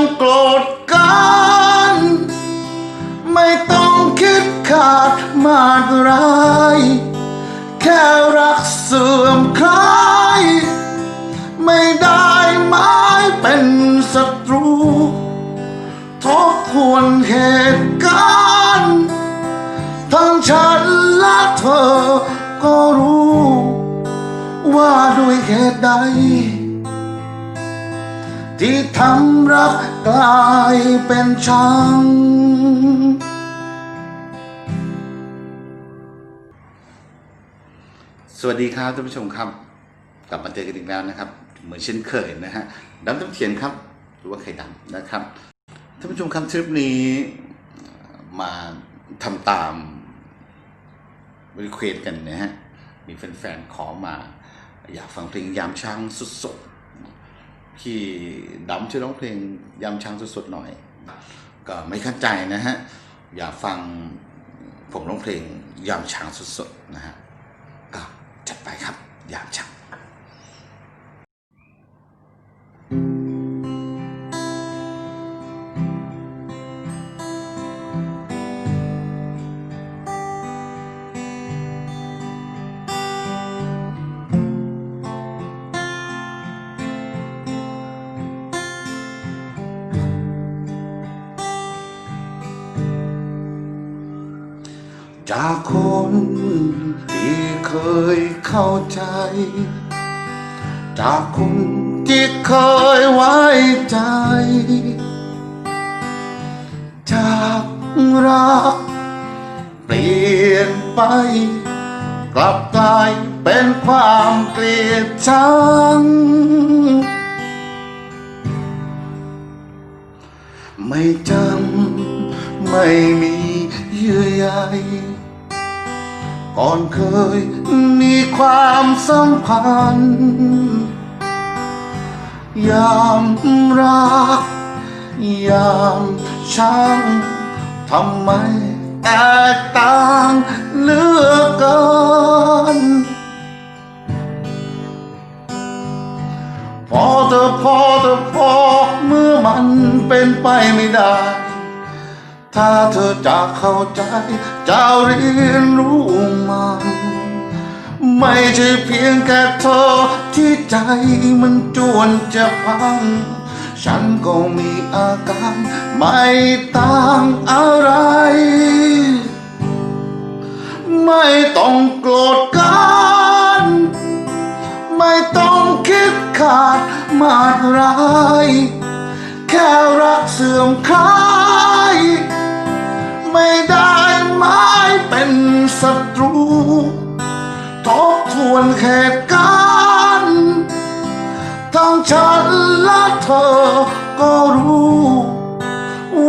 องโกรธกัน ไม่ต้องคิดขาดมาดร้าย แค่รักเสื่อมคลาย ไม่ได้หมายเป็นศัตรู ทบทวนเหตุการณ์ทั้งฉันและเธอก็รู้ ว่าด้วยเหตุใด ที่ทำรักกลายเป็นชังสวัสดีครับท่านผู้ชมครับ กลับมาเจอกันอีกแล้วนะครับ เหมือนเช่นเคยนะฮะดำต้มเทียนครับหรือว่าไข่ดำนะครับท่านผู้ชมครับทริปนี้มาทำตามรีเควสกันนะฮะมีแฟนๆขอมา อยากฟังเพลงยามช้างสุดๆ ที่ดำช่วยร้องเพลงยำช้างสุดๆหน่อย ก็ไม่เข้าใจนะฮะ อยากฟังผมร้องเพลงยำช้างสุดๆนะฮะก็จัดไปครับยำช้าง จากคนที่เคยเข้าใจ จากคนที่เคยไว้ใจ จากรัก เปลี่ยนไป กลับกลายเป็นความเกลียดชังไม่จำไม่มีเยื่อใย ก่อนเคยมีความสัมพันธ์ยามรัก ยามชังทำไมแตกต่างเลือเกินพอเธอพอเธอพอเมื่อมันเป็นไปไม่ได้ ถ้าเธอจะเข้าใจจะเรียนรู้มันไม่ใช่เพียงแค่เธอที่ใจมันจวนจะพัง ฉันก็มีอาการไม่ต่างอะไร ไม่ต้องโกรธกัน ไม่ต้องคิดขาดมาดร้าย แค่รักเสื่อมคลาย อก็รู้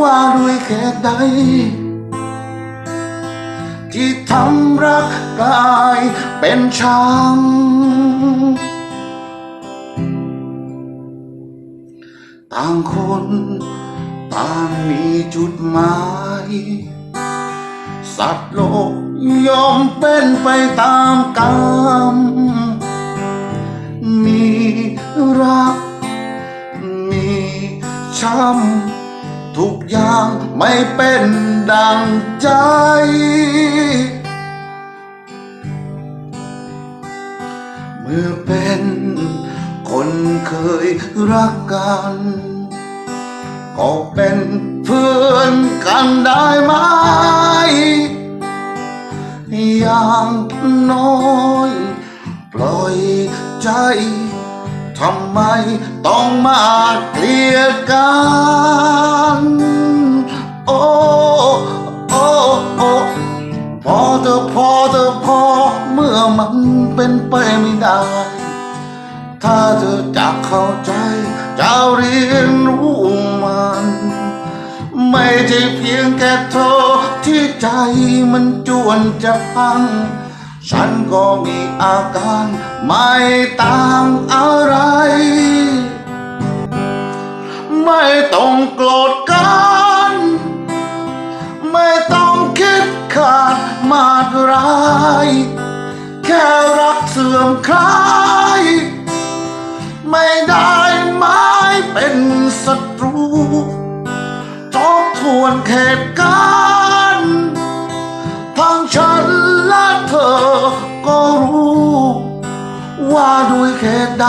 ว่าด้วยเหตุใด ที่ทำรักกายเป็นชังต่างคนต่างมีจุดหมาย สัตว์โลกยอมเป็นไปตามกรรมมีรัก ช้ำทุกอย่างไม่เป็นดังใจ เมื่อเป็นคนเคยรักกัน ก็เป็นเพื่อนกันได้ไหม อย่างน้อย ปล่อยใจ ทำไมต้องมาเกลียดกัน โอ้ โอ้ โอ้ พอเธอพอเธอพอ เมื่อมันเป็นไปไม่ได้ ถ้าเธอจะเข้าใจ จะเรียนรู้มัน ไม่ใช่เพียงแค่เธอที่ใจมันจวนจะพัง ฉันก็มีอาการไม่ต่างอะไร ไม่ต้องโกรธกัน ไม่ต้องคิดขาดมาดร้าย แค่รักเสื่อมคลาย ไม่ได้หมายเป็นศัตรูทบทวนเหตุการ ว่าด้วยเหตุใด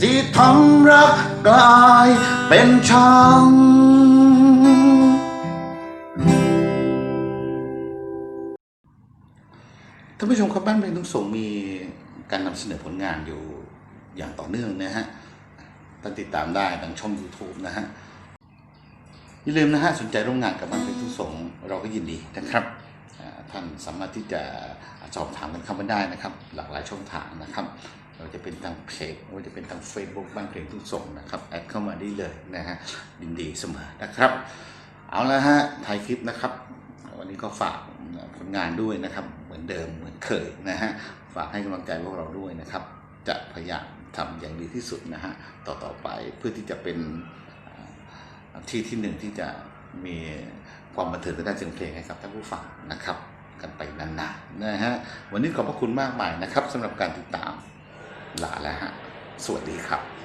ที่ทำรักกลายเป็นชังท่านผู้ชมครับบ้านเพลงทุกสงมีการนำเสนอผลงานอยู่อย่างต่อเนื่องนะฮะท่านติดตามได้ทางช่อง YouTube นะฮะ อย่าลืมนะฮะ สนใจร่วมงานกับบ้านเพลงทุกสงเราก็ยินดีนะครับ ท่านสามารถที่จะสอบถามกันเข้ามาได้นะครับ หลากหลายช่องทางนะครับไม่ว่าจะเป็นทางเพจว่าจะเป็นทาง Facebook บ้านเพลงทุกสงนะครับแอดเข้ามาได้เลยนะฮะยินดีเสมอนะครับ เอาละฮะถ่ายคลิปนะครับ วันนี้ก็ฝากผลงานด้วยนะครับ เหมือนเดิมเหมือนเคยนะฮะฝากให้กำลังใจพวกเราด้วยนะครับ จะพยายามทำอย่างดีที่สุดนะฮะต่อต่อไปเพื่อที่จะเป็นที่ที่หนึ่งที่จะมีความบันเทิงทางด้านเสียงเพลงให้กับท่านผู้ฟังนะครับ กันไปนานๆนะฮะวันนี้ขอบพระคุณมากมายนะครับสำหรับการติดตามลาแล้วฮะสวัสดีครับ